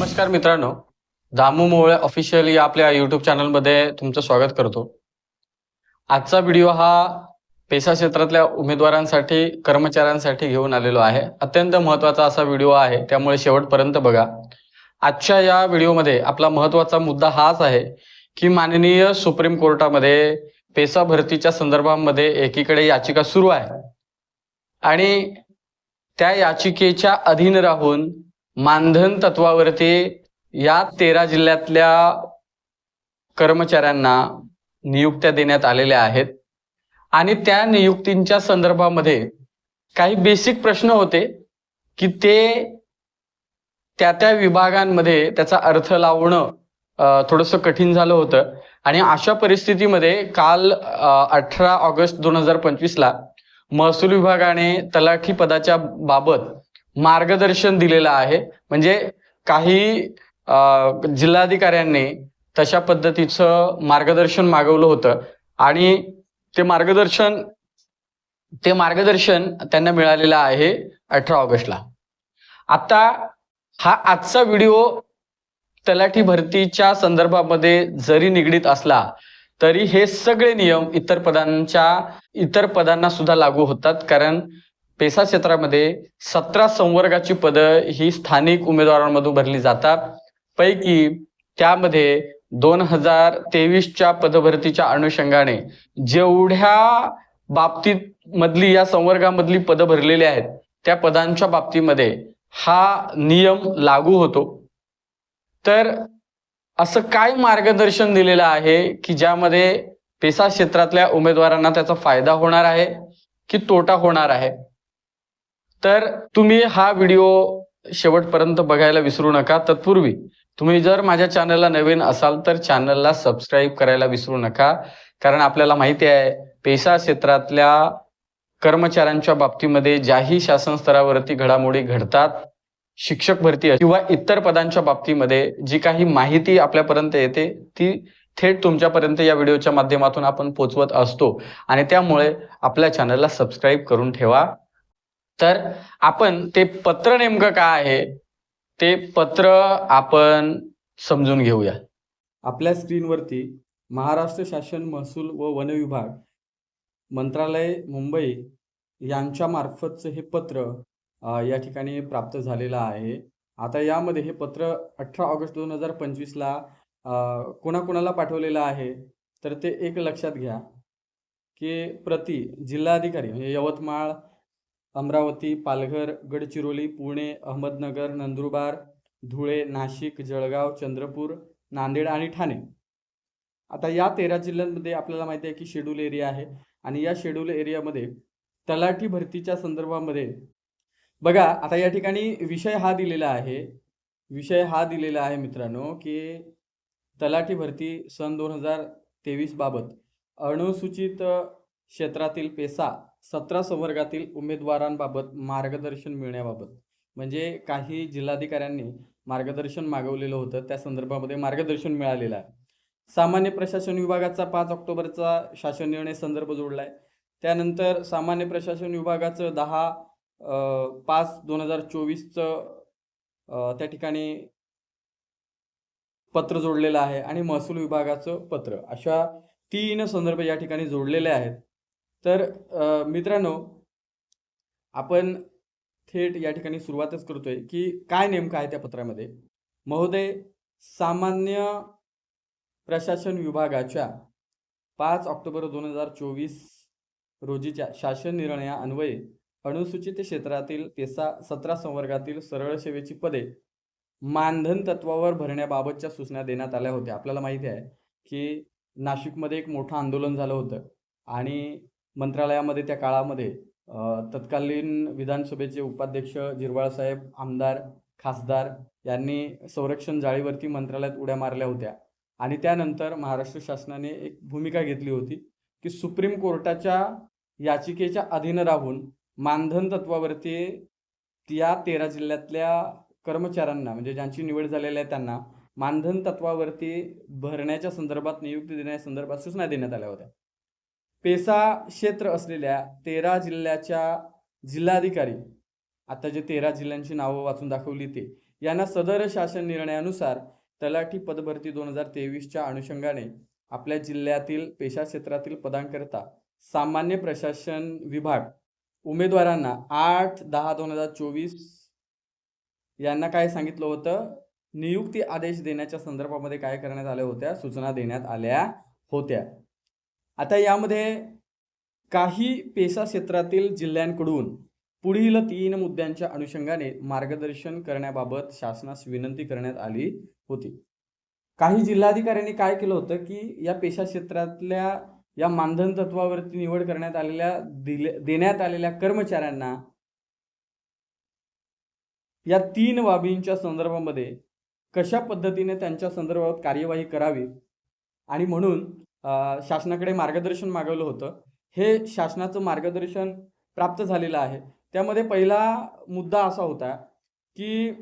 नमस्कार मित्रांनो. दामू मोळे ऑफिशियल या आपल्या युट्यूब चॅनलमध्ये तुमचं स्वागत करतो. आजचा व्हिडिओ हा पेसा क्षेत्रातल्या उमेदवारांसाठी कर्मचाऱ्यांसाठी घेऊन आलेलो आहे. अत्यंत महत्त्वाचा असा व्हिडिओ आहे. त्यामुळे शेवटपर्यंत बघा. आजच्या या व्हिडिओमध्ये आपला महत्त्वाचा मुद्दा हाच आहे की माननीय सुप्रीम कोर्टामध्ये पेसा भरतीच्या संदर्भामध्ये एकीकडे याचिका सुरू आहे. आणि त्या याचिकेच्या अधीन राहून मानधन तत्वावरती या तेरा जिल्ह्यातल्या कर्मचाऱ्यांना नियुक्त्या देण्यात आलेल्या आहेत. आणि त्या नियुक्तींच्या संदर्भामध्ये काही बेसिक प्रश्न होते की ते त्या त्या विभागांमध्ये त्याचा अर्थ लावणं थोडंसं कठीण झालं होतं. आणि अशा परिस्थितीमध्ये काल अठरा ऑगस्ट दोन हजार पंचवीसला महसूल विभागाने तलाठी पदाच्या बाबत मार्गदर्शन दिलेलं आहे. म्हणजे काही अ, जिल्हाधिकाऱ्यांनी तशा पद्धतीचं मार्गदर्शन मागवलं होतं. आणि ते मार्गदर्शन ते मार्गदर्शन त्यांना मिळालेलं आहे अठरा ऑगस्टला. आता हा आजचा व्हिडिओ तलाठी भरतीच्या संदर्भामध्ये जरी निगडीत असला तरी हे सगळे नियम इतर पदांच्या इतर पदांना सुद्धा लागू होतात. कारण पेसा क्षेत्रामध्ये सतरा संवर्गाची पदं ही स्थानिक उमेदवारांमधून भरली जातात. पैकी त्यामध्ये दोन हजार तेवीसच्या पदभरतीच्या अनुषंगाने जेवढ्या बाबतीत मधली या संवर्गामधली पदं भरलेली आहेत त्या पदांच्या बाबतीमध्ये हा नियम लागू होतो. तर असं काय मार्गदर्शन दिलेलं आहे की ज्यामध्ये पेसा क्षेत्रातल्या उमेदवारांना त्याचा फायदा होणार आहे की तोटा होणार आहे? तर तुम्ही हा व्हिडिओ शेवटपर्यंत बघायला विसरू नका. तत्पूर्वी तुम्ही जर माझ्या चॅनलला नवीन असाल तर चॅनलला सबस्क्राईब करायला विसरू नका. कारण आपल्याला माहिती आहे पेसा क्षेत्रातल्या कर्मचाऱ्यांच्या बाबतीमध्ये ज्याही शासन स्तरावरती घडामोडी घडतात शिक्षक भरती किंवा इतर पदांच्या बाबतीमध्ये जी काही माहिती आपल्यापर्यंत येते ती थेट तुमच्यापर्यंत या व्हिडिओच्या माध्यमातून आपण पोचवत असतो. आणि त्यामुळे आपल्या चॅनलला सबस्क्राईब करून ठेवा. तर आपण ते पत्र नेमकं काय आहे? ते पत्र आपण समजून घेऊया. आपल्या स्क्रीनवरती महाराष्ट्र शासन महसूल व वन विभाग मंत्रालय मुंबई यांच्या मार्फतचं हे पत्र या ठिकाणी प्राप्त झालेलं आहे. आता यामध्ये हे पत्र अठरा ऑगस्ट दोन हजार पंचवीसला कोणाकोणाला पाठवलेलं आहे? तर ते एक लक्षात घ्या की प्रति जिल्हाधिकारी म्हणजे यवतमाळ अमरावती पालघर गडचिरोली पुणे अहमदनगर नंदुरबार धुळे नाशिक जळगाव चंद्रपूर नांदेड आणि ठाणे. आता या तेरा जिल्ह्यांमध्ये आपल्याला माहिती आहे की शेड्यूल एरिया आहे आणि या शेड्यूल एरियामध्ये तलाठी भरतीच्या संदर्भामध्ये बघा आता या ठिकाणी विषय हा दिलेला आहे विषय हा दिलेला आहे मित्रांनो की तलाठी भरती सन दोन हजार तेवीस बाबत अनुसूचित क्षेत्रातील पेसा सतरा संवर्गातील उमेदवारांबाबत मार्गदर्शन मिळण्याबाबत. म्हणजे काही जिल्हाधिकाऱ्यांनी मार्गदर्शन मागवलेलं होतं. त्या संदर्भामध्ये मार्गदर्शन मिळालेलं आहे. सामान्य प्रशासन विभागाचा पाच ऑक्टोबरचा शासन निर्णय संदर्भ जोडला आहे. त्यानंतर सामान्य प्रशासन विभागाचं दहा पाच दोन हजार चोवीसचं त्या ठिकाणी पत्र जोडलेलं आहे आणि महसूल विभागाचं पत्र. अशा तीन संदर्भ या ठिकाणी जोडलेले आहेत. तर मित्रांनो आपण थेट या ठिकाणी सुरुवातच करतोय की काय नेमकं आहे त्या पत्रामध्ये? महोदय सामान्य प्रशासन विभागाच्या पाच ऑक्टोबर दोन हजार चोवीस रोजीच्या शासन निर्णयान्वये अनुसूचित क्षेत्रातील पेसा सतरा संवर्गातील सरळ सेवेची पदे मानधन तत्वावर भरण्याबाबतच्या सूचना देण्यात आल्या होत्या. आपल्याला माहिती आहे की नाशिकमध्ये एक मोठं आंदोलन झालं होतं आणि मंत्रालयामध्ये त्या काळामध्ये तत्कालीन विधानसभेचे उपाध्यक्ष जिरवाळसाहेब आमदार खासदार यांनी संरक्षण जाळीवरती मंत्रालयात उड्या मारल्या होत्या. आणि त्यानंतर महाराष्ट्र शासनाने एक भूमिका घेतली होती की सुप्रीम कोर्टाच्या याचिकेच्या अधीन राहून मानधन तत्वावरती या तेरा जिल्ह्यातल्या कर्मचाऱ्यांना म्हणजे ज्यांची निवड झालेली आहे त्यांना मानधन तत्वावरती भरण्याच्या संदर्भात नियुक्ती देण्यासंदर्भात सूचना देण्यात आल्या होत्या. पेसा क्षेत्र असलेल्या तेरा जिल्ह्याच्या जिल्हाधिकारी आता जे तेरा जिल्ह्यांची नावं वाचून दाखवली ते यांना सदर शासन निर्णयानुसार तलाठी पदभरती दोन हजार तेवीसच्या अनुषंगाने आपल्या जिल्ह्यातील पेशा क्षेत्रातील पदांकरिता सामान्य प्रशासन विभाग उमेदवारांना आठ दहा दोन हजार चोवीस यांना काय सांगितलं होतं? नियुक्ती आदेश देण्याच्या संदर्भामध्ये काय करण्यात आल्या होत्या? सूचना देण्यात आल्या होत्या. आता यामध्ये काही पेशा क्षेत्रातील जिल्ह्यांकडून पुढील तीन मुद्द्यांच्या अनुषंगाने मार्गदर्शन करण्याबाबत शासनास विनंती करण्यात आली होती. काही जिल्हाधिकाऱ्यांनी काय केलं होतं की या पेशा क्षेत्रातल्या या मानधन तत्वावरती निवड करण्यात आलेल्या दिले देण्यात आलेल्या कर्मचाऱ्यांना या तीन बाबींच्या संदर्भामध्ये कशा पद्धतीने त्यांच्या संदर्भात कार्यवाही करावी आणि म्हणून शासनाकडे मार्गदर्शन मागवलं होतं. हे शासनाचं मार्गदर्शन प्राप्त झालेलं आहे. त्यामध्ये पहिला मुद्दा असा होता की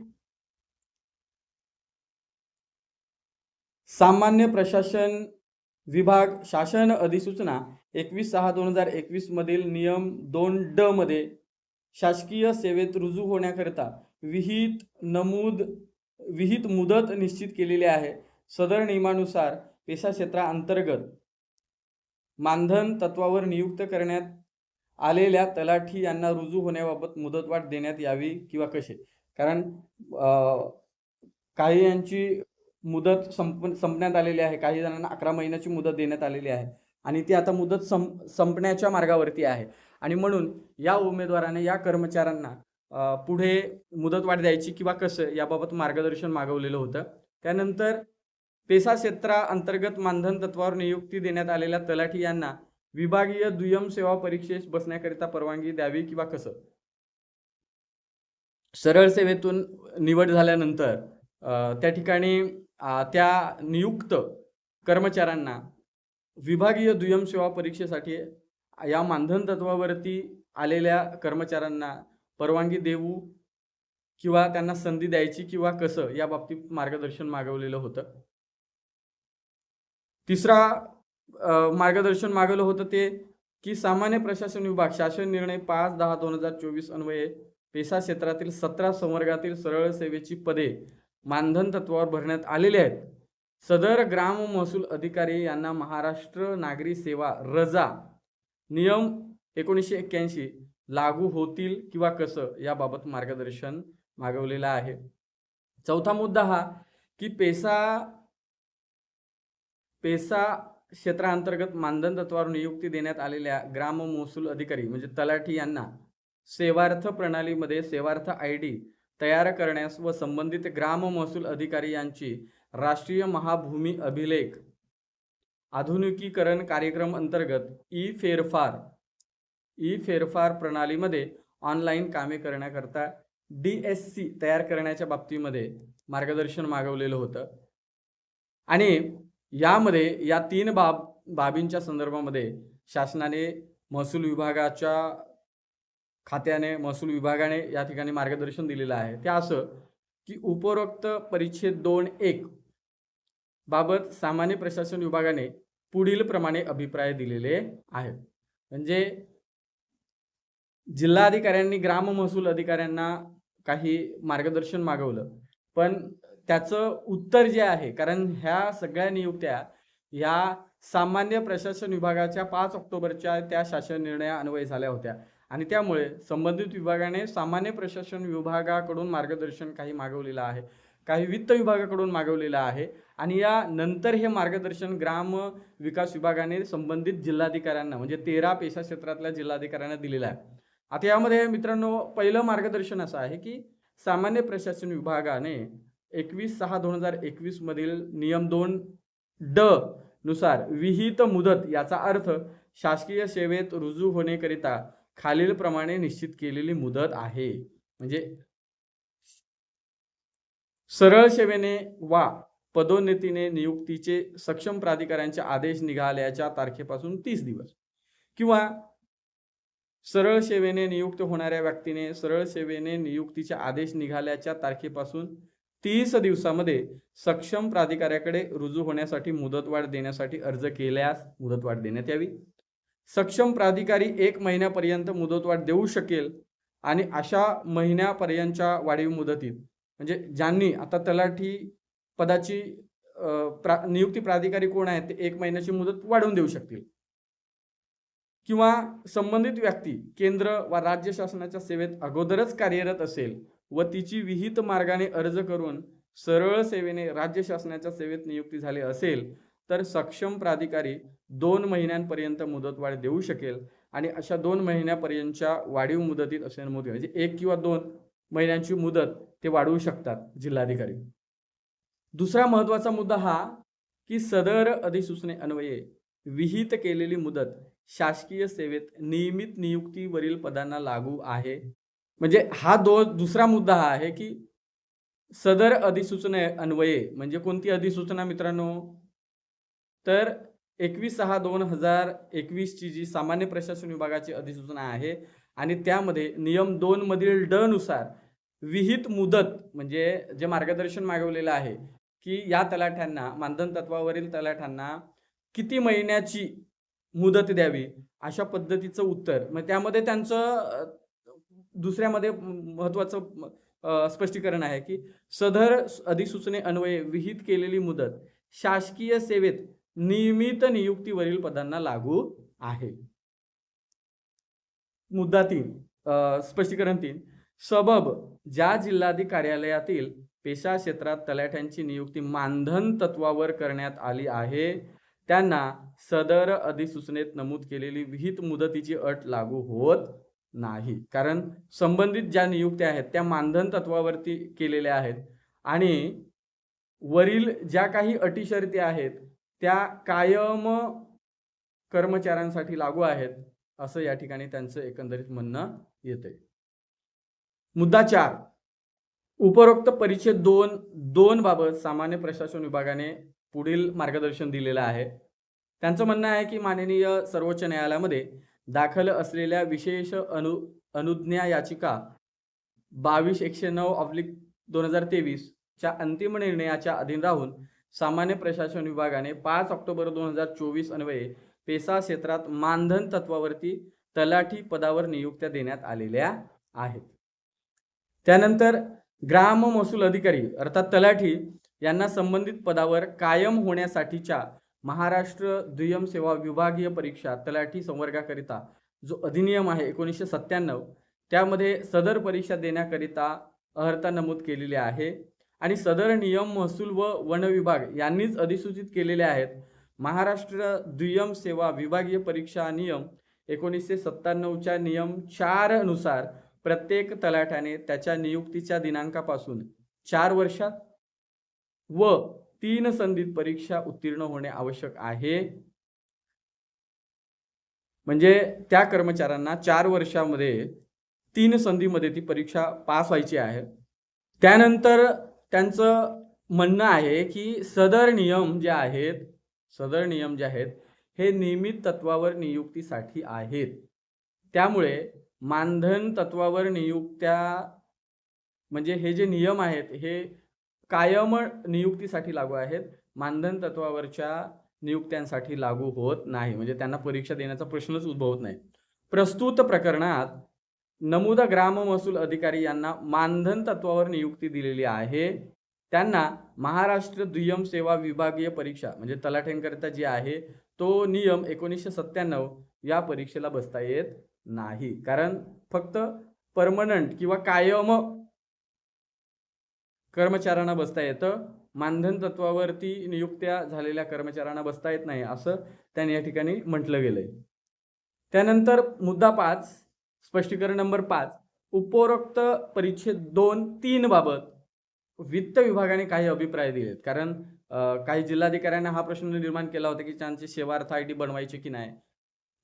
सामान्य प्रशासन विभाग शासन अधिसूचना एकवीस सहा दोन हजार एकवीस मधील नियम दोन ड मध्ये शासकीय सेवेत रुजू होण्याकरिता विहित नमूद विहित मुदत निश्चित केलेली आहे. सदर नियमानुसार पेशा क्षेत्राअंतर्गत मानधन तत्वावर नियुक्त करण्यात आलेल्या तलाठी यांना रुजू होण्याबाबत मुदतवाढ देण्यात यावी किंवा कसे? कारण काही यांची मुदत संप संपण्यात आलेली आहे. काही जणांना अकरा महिन्याची मुदत देण्यात आलेली आहे. आणि ती आता मुदत संप संपण्याच्या मार्गावरती आहे. आणि म्हणून या उमेदवाराने या कर्मचाऱ्यांना पुढे मुदतवाढ द्यायची किंवा कसं याबाबत मार्गदर्शन मागवलेलं होतं. त्यानंतर पेसा क्षेत्राअंतर्गत मानधन तत्वावर नियुक्ती देण्यात आलेल्या तलाठी यांना विभागीय दुय्यम सेवा परीक्षेस बसण्याकरिता परवानगी द्यावी किंवा कसं? सरळ सेवेतून निवड झाल्यानंतर त्या ठिकाणी त्या नियुक्त कर्मचाऱ्यांना विभागीय दुय्यम सेवा परीक्षेसाठी या मानधन तत्वावरती आलेल्या कर्मचाऱ्यांना परवानगी देऊ किंवा त्यांना संधी द्यायची किंवा कसं या बाबतीत मार्गदर्शन मागवलेलं होतं. तिसरा मार्गदर्शन मागवलं होतं ते की सामान्य प्रशासन विभाग शासन निर्णय पाच दहा दोन हजार चोवीस अन्वये पेशा क्षेत्रातील सतरा संवर्गातील सरळ सेवेची पदे मानधन तत्वावर भरण्यात आलेली आहेत. सदर ग्राम महसूल अधिकारी यांना महाराष्ट्र नागरी सेवा रजा नियम एकोणीसशे एक्क्याऐंशी लागू होतील किंवा कसं याबाबत मार्गदर्शन मागवलेलं आहे. चौथा मुद्दा हा की पेसा पेसा क्षेत्रांतर्गत मानधन तत्वावर नियुक्ती देण्यात आलेल्या ग्राम महसूल अधिकारी म्हणजे तलाठी यांना सेवार्थ प्रणालीमध्ये सेवार्थ आय डी तयार करण्यास व संबंधित ग्राम महसूल अधिकारी यांची राष्ट्रीय महाभूमी अभिलेख आधुनिकीकरण कार्यक्रम अंतर्गत ई फेरफार ई फेरफार प्रणालीमध्ये ऑनलाईन कामे करण्याकरता डी एस सी तयार करण्याच्या बाबतीमध्ये मार्गदर्शन मागवलेलं होतं. आणि यामध्ये या तीन बाब बाबींच्या संदर्भामध्ये शासनाने महसूल विभागाच्या खात्याने महसूल विभागाने या ठिकाणी मार्गदर्शन दिलेलं आहे. ते असं की उपरोक्त परिच्छेद दोन एक बाबत सामान्य प्रशासन विभागाने पुढील प्रमाणे अभिप्राय दिलेले आहेत. म्हणजे जिल्हाधिकाऱ्यांनी ग्राम महसूल अधिकाऱ्यांना काही मार्गदर्शन मागवलं. पण त्याचं उत्तर जे आहे कारण ह्या सगळ्या नियुक्त्या ह्या सामान्य प्रशासन विभागाच्या पाच ऑक्टोबरच्या त्या शासन निर्णया अन्वय झाल्या होत्या. आणि त्यामुळे संबंधित विभागाने सामान्य प्रशासन विभागाकडून मार्गदर्शन काही मागवलेलं आहे काही वित्त विभागाकडून मागवलेलं आहे. आणि या नंतर हे मार्गदर्शन ग्राम विकास विभागाने संबंधित जिल्हाधिकाऱ्यांना म्हणजे तेरा पेशा क्षेत्रातल्या जिल्हाधिकाऱ्यांना दिलेलं आहे. आता यामध्ये मित्रांनो पहिलं मार्गदर्शन असं आहे की सामान्य प्रशासन विभागाने एकवीस सहा दोन हजार एकवीस मधील नियम दोन ड नुसार विहित मुदत याचा अर्थ शासकीय सेवेत रुजू होण्याकरिता खालीलप्रमाणे निश्चित केलेली मुदत आहे. म्हणजे सरळ सेवेने वा पदोन्नतीने नियुक्तीचे सक्षम प्राधिकाऱ्यांचे आदेश निघाल्याच्या तारखेपासून तीस दिवस. किंवा सरळ सेवेने नियुक्त होणाऱ्या व्यक्तीने सरळ सेवेने नियुक्तीचे आदेश निघाल्याच्या तारखेपासून तीस दिवसामध्ये सक्षम प्राधिकाऱ्याकडे रुजू होण्यासाठी मुदतवाढ देण्यासाठी अर्ज केल्यास मुदतवाढ देण्यात यावी. सक्षम प्राधिकारी एक महिन्यापर्यंत मुदतवाढ देऊ शकेल आणि अशा महिन्यापर्यंतच्या वाढीव मुदतीत म्हणजे ज्यांनी आता तलाठी पदाची प्रा नियुक्ती प्राधिकारी कोण आहेत ते एक महिन्याची मुदत वाढवून देऊ शकतील. किंवा संबंधित व्यक्ती केंद्र वा राज्य शासनाच्या सेवेत अगोदरच कार्यरत असेल व तिची विहित मार्गाने अर्ज करून सरळ सेवेने राज्य शासनाच्या सेवेत नियुक्ती झाली असेल तर सक्षम प्राधिकारी दोन महिन्यांपर्यंत मुदतवाढ देऊ शकेल आणि अशा दोन महिन्यापर्यंतच्या वाढीव मुदतीत असे नमूद म्हणजे एक किंवा दोन महिन्यांची मुदत ते वाढवू शकतात जिल्हाधिकारी. दुसरा महत्त्वाचा मुद्दा हा की सदर अधिसूचने अन्वये विहित केलेली मुदत शासकीय सेवेत नियमित नियुक्तीवरील पदांना लागू आहे म्हणजे हा दो दुसरा मुद्दा हा आहे की सदर अधिसूचने अन्वये म्हणजे कोणती अधिसूचना मित्रांनो? तर एकवीस सहा दोन हजार एकवीसची जी सामान्य प्रशासन विभागाची अधिसूचना आहे आणि त्यामध्ये नियम दोन मधील ड नुसार विहित मुदत म्हणजे जे मार्गदर्शन मागवलेलं आहे की या तलाठ्यांना मानधन तत्वावरील तलाठ्यांना किती महिन्याची मुदत द्यावी अशा पद्धतीचं उत्तर. मग त्यामध्ये त्यांचं दुसऱ्यामध्ये महत्वाचं स्पष्टीकरण आहे की सदर अधिसूचने अन्वये विहित केलेली मुदत शासकीय सेवेत नियमित नियुक्तीवरील पदांना लागू आहे. मुद्दा तीन स्पष्टीकरण तीन. सबब ज्या जिल्हाधिकारी कार्यालयातील पेशा क्षेत्रात तलाठ्यांची नियुक्ती मानधन तत्वावर करण्यात आली आहे त्यांना सदर अधिसूचनेत नमूद केलेली विहित मुदतीची अट लागू होत नाही. कारण संबंधित ज्या नियुक्त्या आहेत त्या मानधन तत्वावरती केलेल्या आहेत. आणि वरील ज्या काही अटी शर्ती आहेत त्या कायम कर्मचाऱ्यांसाठी लागू आहेत असं या ठिकाणी त्यांचं एकंदरीत म्हणणं येते मुद्दा चार. उपरोक्त परिच्छेद दोन दोन बाबत सामान्य प्रशासन विभागाने पुढील मार्गदर्शन दिलेलं आहे. त्यांचं म्हणणं आहे की माननीय सर्वोच्च न्यायालयामध्ये दाखल असलेल्या विशेष अनु अनुज्ञा याचिका बावीस एकशे नऊ ऑब्लिक दोन हजार तेवीस च्या अंतिम निर्णयाच्या अधीन राहून सामान्य प्रशासन विभागाने पाच ऑक्टोबर दोन हजार चोवीस अन्वये पेसा क्षेत्रात मानधन तत्वावरती तलाठी पदावर नियुक्त्या देण्यात आलेल्या आहेत. त्यानंतर ग्राम महसूल अधिकारी अर्थात तलाठी यांना संबंधित पदावर कायम होण्यासाठीच्या महाराष्ट्र दुय्यम सेवा विभागीय परीक्षा तलाठी संवर्गाकरिता जो अधिनियम आहे एकोणीसशे सत्त्याण्णव त्यामध्ये सदर परीक्षा देण्याकरिता अर्हता नमूद केलेली आहे. आणि सदर नियम महसूल व वन विभाग यांनीच अधिसूचित केलेले आहेत. महाराष्ट्र दुय्यम सेवा विभागीय परीक्षा नियम एकोणीसशे सत्त्याण्णवच्या नियम चारनुसार प्रत्येक तलाठ्याने त्याच्या नियुक्तीच्या दिनांकापासून चार वर्षात व तीन संधीत परीक्षा उत्तीर्ण होणे आवश्यक आहे. म्हणजे त्या कर्मचाऱ्यांना चार वर्षामध्ये तीन संधीमध्ये ती परीक्षा पास व्हायची आहे. त्यानंतर त्यांचं म्हणणं आहे की सदर नियम जे आहेत सदर नियम जे आहेत हे नियमित तत्वावर नियुक्तीसाठी आहेत. त्यामुळे मानधन तत्वावर नियुक्त्या म्हणजे हे जे नियम आहेत हे कायम नियुक्तीसाठी लागू आहेत. मानधन तत्वावरच्या नियुक्त्यांसाठी लागू होत नाही. म्हणजे त्यांना परीक्षा देण्याचा प्रश्नच उद्भवत नाही. प्रस्तुत प्रकरणात नमुद ग्राम महसूल अधिकारी यांना मानधन तत्वावर नियुक्ती दिलेली आहे. त्यांना महाराष्ट्र दुय्यम सेवा विभागीय परीक्षा म्हणजे तलाठ्यांकरिता जी आहे तो नियम एकोणीसशे सत्त्याण्णव या परीक्षेला बसता येत नाही. कारण फक्त परमनंट किंवा कायम कर्मचाऱ्यांना बसता येतं. मानधन तत्वावरती नियुक्त्या झालेल्या कर्मचाऱ्यांना बसता येत नाही असं त्यांनी या ठिकाणी म्हटलं गेलंय. त्यानंतर मुद्दा पाच स्पष्टीकरण नंबर पाच उपरोक्त परिच्छेद दोन तीन बाबत वित्त विभागाने काही अभिप्राय दिलेत. कारण काही जिल्हाधिकाऱ्यांना हा प्रश्न निर्माण केला होता की त्यांची सेवार्थ आय डी बनवायची की नाही.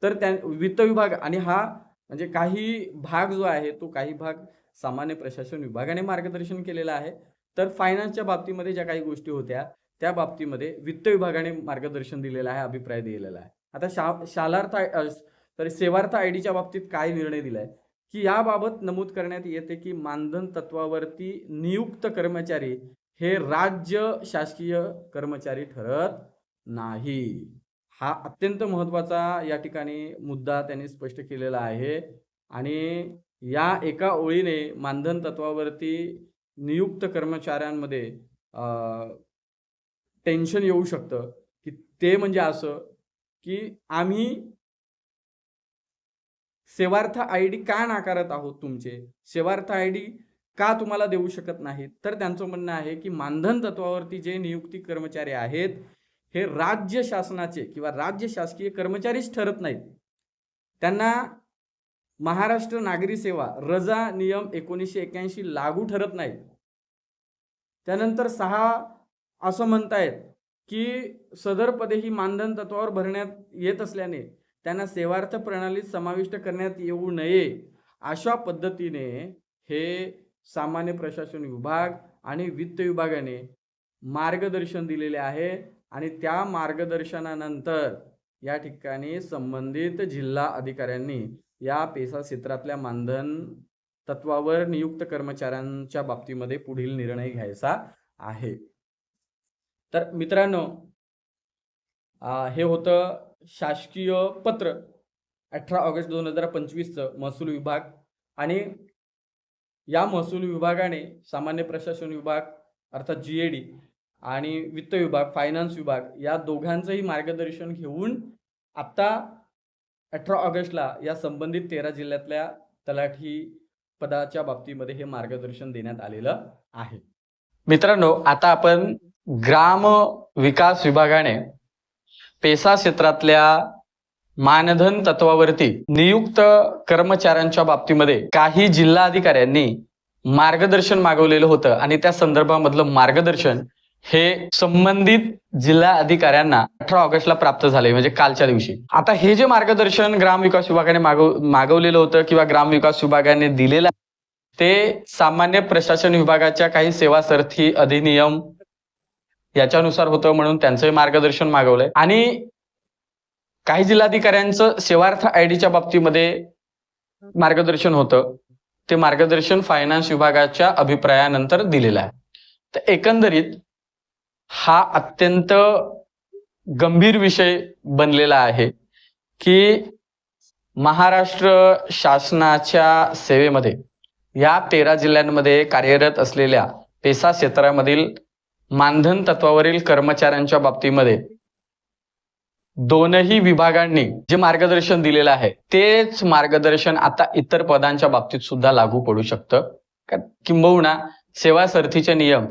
तर त्या वित्त विभाग आणि हा म्हणजे काही भाग जो आहे तो काही भाग सामान्य प्रशासन विभागाने मार्गदर्शन केलेलं आहे. तर फायनान्सच्या बाबतीमध्ये ज्या काही गोष्टी होत्या त्या बाबतीमध्ये वित्त विभागाने मार्गदर्शन दिलेलं आहे अभिप्राय दिलेला आहे. आता शा शालार्थ सॉरी सेवार्थ आय डीच्या बाबतीत काय निर्णय दिलाय? की याबाबत नमूद करण्यात येते की मानधन तत्वावरती नियुक्त कर्मचारी हे राज्य शासकीय कर्मचारी ठरत नाही. हा अत्यंत महत्त्वाचा या ठिकाणी मुद्दा त्यांनी स्पष्ट केलेला आहे. आणि या एका ओळीने मानधन तत्वावरती नियुक्त कर्मचाऱ्यांमध्ये टेन्शन येऊ शकतं की ते म्हणजे असं की आम्ही सेवार्थ आय डी का नाकारत आहोत तुमचे? सेवार्थ आय डी का तुम्हाला देऊ शकत नाहीत? तर त्यांचं म्हणणं आहे की मानधन तत्वावरती जे नियुक्ती कर्मचारी आहेत हे राज्य शासनाचे किंवा राज्य शासकीय कर्मचारीच ठरत नाहीत. त्यांना महाराष्ट्र नागरी सेवा रजा नियम एकोणीसशे एक्याऐंशी लागू ठरत नाही त्यानंतर सहा असं म्हणतायत की सदर पदे ही मानधन तत्वावर भरण्यात येत असल्याने त्यांना सेवार्थ प्रणालीत समाविष्ट करण्यात येऊ नये अशा पद्धतीने हे सामान्य प्रशासन विभाग आणि वित्त विभागाने मार्गदर्शन दिलेले आहे आणि त्या मार्गदर्शनानंतर या ठिकाणी संबंधित जिल्हा अधिकाऱ्यांनी या पेसा क्षेत्रातल्या मानधन तत्वावर नियुक्त कर्मचाऱ्यांच्या बाबतीमध्ये पुढील निर्णय घ्यायचा आहे. तर मित्रांनो हे होतं शासकीय पत्र अठरा ऑगस्ट दोन हजार पंचवीसचं महसूल विभाग. आणि या महसूल विभागाने सामान्य प्रशासन विभाग अर्थात जी ए डी आणि वित्त विभाग फायनान्स विभाग या दोघांचंही मार्गदर्शन घेऊन आत्ता अठरा ऑगस्टला या संबंधित तेरा जिल्ह्यातल्या तलाठी पदाच्या बाबतीमध्ये हे मार्गदर्शन देण्यात आलेलं आहे. मित्रांनो आता आपण ग्राम विकास विभागाने पेसा क्षेत्रातल्या मानधन तत्वावरती नियुक्त कर्मचाऱ्यांच्या बाबतीमध्ये काही जिल्हाधिकाऱ्यांनी मार्गदर्शन मागवलेलं होतं आणि त्या संदर्भामधलं मार्गदर्शन हे संबंधित जिल्हा अधिकाऱ्यांना अठरा ऑगस्टला प्राप्त झाले म्हणजे कालच्या दिवशी. आता हे जे मार्गदर्शन ग्रामविकास विभागाने मागव मागवलेलं होतं किंवा ग्रामविकास विभागाने दिलेलं आहे, ते सामान्य प्रशासन विभागाच्या काही सेवा सरथी अधिनियम याच्यानुसार होतं म्हणून त्यांचंही मार्गदर्शन मागवलंय. आणि काही जिल्हाधिकाऱ्यांचं सेवार्थ आय डीच्या बाबतीमध्ये मार्गदर्शन होतं. ते मार्गदर्शन फायनान्स विभागाच्या अभिप्रायानंतर दिलेलं आहे. तर एकंदरीत हा अत्यंत गंभीर विषय बनलेला आहे की महाराष्ट्र शासनाच्या सेवेमध्ये या तेरा जिल्ह्यांमध्ये कार्यरत असलेल्या पेसा क्षेत्रामधील मानधन तत्वावरील कर्मचाऱ्यांच्या बाबतीमध्ये दोनही विभागांनी जे मार्गदर्शन दिलेलं आहे तेच मार्गदर्शन आता इतर पदांच्या बाबतीत सुद्धा लागू पडू शकतं. किंबहुना सेवा सरथीचे नियम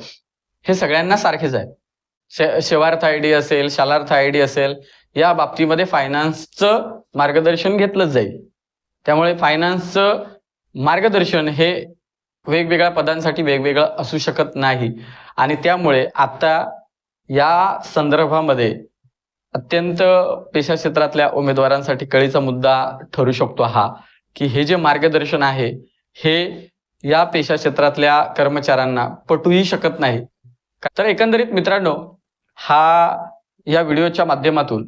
हे सगळ्यांना सारखेच आहेत. शे शेवार्थ आय डी असेल शालार्थ आय डी असेल या बाबतीमध्ये फायनान्सचं मार्गदर्शन घेतलंच जाईल. त्यामुळे फायनान्सचं मार्गदर्शन हे वेगवेगळ्या पदांसाठी वेगवेगळं असू शकत नाही. आणि त्यामुळे आता या संदर्भामध्ये अत्यंत पेशा क्षेत्रातल्या उमेदवारांसाठी कळीचा मुद्दा ठरू शकतो हा की हे जे मार्गदर्शन आहे हे या पेशा क्षेत्रातल्या कर्मचाऱ्यांना पटूही शकत नाही. तर एकंदरीत मित्रांनो हा या व्हिडिओच्या माध्यमातून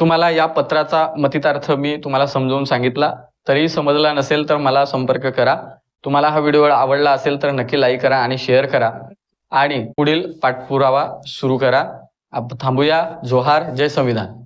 तुम्हाला या पत्राचा मतितार्थ मी तुम्हाला समजावून सांगितला. तरी समजला नसेल तर मला संपर्क करा. तुम्हाला हा व्हिडिओ आवडला असेल तर नक्की लाईक करा आणि शेअर करा. आणि पुढील पाठपुरावा सुरू करा. थांबूया. जोहार. जय संविधान.